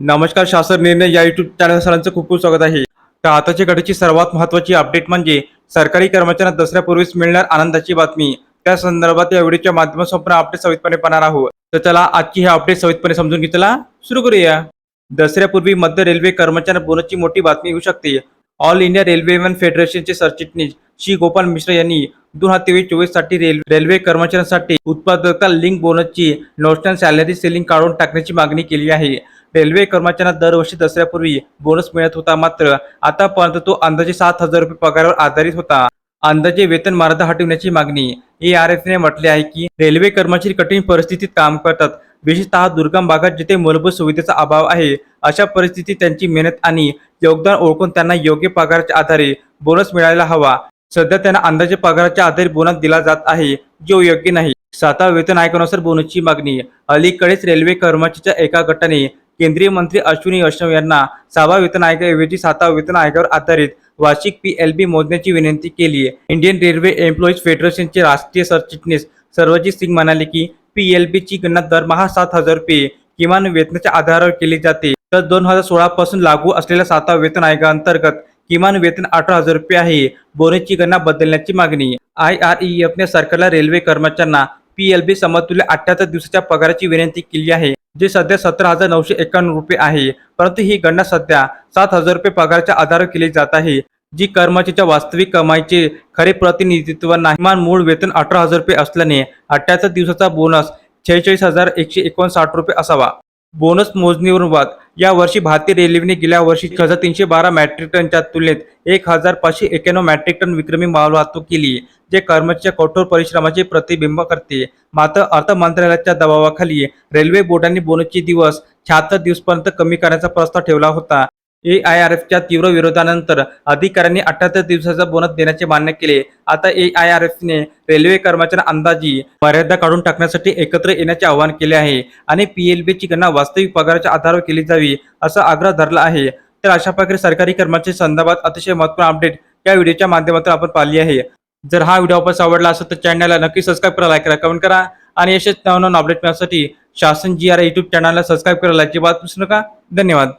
नमस्कार शासन निर्णय या युट्यूब चॅनल सरांचं खूप खूप स्वागत आहे. तर आताच्या घडीची सर्वात महत्त्वाची अपडेट म्हणजे सरकारी कर्मचाऱ्यांना दसऱ्यापूर्वीच मिळणार आनंदाची बातमी. त्या संदर्भात या व्हिडिओच्या माध्यमातून आपण अपडेट सवितपणे पाहणार आहोत. तर चला आजची ही अपडेट सवितपणे समजून घेतला सुरू करूया. दसऱ्यापूर्वी मध्य रेल्वे कर्मचाऱ्यांना बोनसची मोठी बातमी येऊ शकते. ऑल इंडिया रेल्वेमॅन फेडरेशनचे सरचिटणीस श्री गोपाल मिश्रा यांनी दोन हजार तेवीस चोवीससाठी रेल्वे कर्मचाऱ्यांसाठी उत्पादकता लिंक बोनसची नॅशनल सॅलरी सेलिंग काढून टाकण्याची मागणी केली आहे. रेल्वे कर्मचाऱ्यांना दरवर्षी दसऱ्यापूर्वी बोनस मिळत होता मात्र आतापर्यंत तो अंदाजे सात हजार रुपये पगारावर आधारित होता. अंदाजे वेतन मर्यादा हटवण्याची मागणी ए आर एफ ने म्हटले आहे की रेल्वे कर्मचारी कठीण परिस्थितीत काम करतात. विशेषतः दुर्गम भागात जिथे मूलभूत सुविधेचा अभाव आहे अशा परिस्थितीत त्यांची मेहनत आणि योगदान ओळखून त्यांना योग्य पगाराच्या आधारे बोनस मिळायला हवा. सध्या त्यांना अंदाजे पगाराच्या आधारे बोनस दिला जात आहे जो योग्य नाही. सातवा वेतन आयोगानुसार बोनसची मागणी. अलीकडेच रेल्वे कर्मचाऱ्याच्या एका गटाने केंद्रीय मंत्री अश्विनी वैष्णव यांना सहावा वेतन आयोगाऐवजी सातवा वेतन आयोगावर आधारित वार्षिक पी एल बी मोजण्याची विनंती केली आहे. इंडियन रेल्वे एम्प्लॉईज फेडरेशनचे राष्ट्रीय सरचिटणीस सर्वजित सिंग म्हणाले की पी एल बी ची गणना दरमहा सात हजार रुपये किमान वेतनाच्या आधारावर केली जाते. तर दोन हजार सोळा पासून लागू असलेल्या सातवा वेतन आयोगाअंतर्गत किमान वेतन अठरा हजार रुपये आहे बोनसची गणना बदलण्याची मागणी आय आर ई एफने सरकारला रेल्वे कर्मचाऱ्यांना पी एल बी समतुल्य अठ्याहत्तर दिवसाच्या पगाराची विनंती केली आहे. जे सध्या सतरा हजार नऊशे एक्क्याण्णव रुपये आहे. परंतु ही गणना सध्या सात हजार रुपये पगाराच्या आधारावर केली जात आहे. जी कर्मचाऱ्याच्या वास्तविक कमाईचे खरे प्रतिनिधित्व नाही. मान मूळ वेतन अठरा हजार रुपये असल्याने अठ्ठ्याहत्तर दिवसाचा बोनस छेचाळीस हजार एकशे एकोणसाठ रुपये असावा. बोनस मोजणीवरून वाद. या वर्षी भारतीय रेल्वेने गेल्या वर्षी एक हजार तीनशे बारा मॅट्रिक टनच्या तुलनेत एक हजार पाचशे एक्याण्णव मॅट्रिक टन विक्रमी माल वाहतूक केली जे कर्मचाऱ्याच्या कठोर परिश्रमाचे प्रतिबिंब करते. मात्र अर्थ मंत्रालयाच्या दबावाखाली रेल्वे बोर्डाने बोनसचे दिवस शहात्तर दिवसपर्यंत कमी करण्याचा प्रस्ताव ठेवला होता. ए आय आर एफच्या तीव्र विरोधानंतर अधिकाऱ्यांनी अठ्याहत्तर दिवसाचा बोनस देण्याचे मान्य केले. आता ए आय आर एफने रेल्वे कर्मचाऱ्यांना अंदाजी मर्यादा काढून टाकण्यासाठी एकत्र येण्याचे आवाहन केले आहे आणि पी एल बीची गणना वास्तविक पगाराच्या आधारावर केली जावी असा आग्रह धरला आहे. तर अशा प्रकारे सरकारी कर्मचारी संदर्भात अतिशय महत्त्वपूर्ण अपडेट या व्हिडिओच्या माध्यमातून आपण पाहिली आहे. जर हा व्हिडिओ आपण आवडला असेल तर चॅनलला नक्की सबस्क्राईब करा लाईक करा कमेंट करा आणि असेच नवनवीन अपडेट मिळण्यासाठी शासन जी आर युट्यूब चॅनलला सबस्क्राईब करायला अजिबात विसरू नका. धन्यवाद.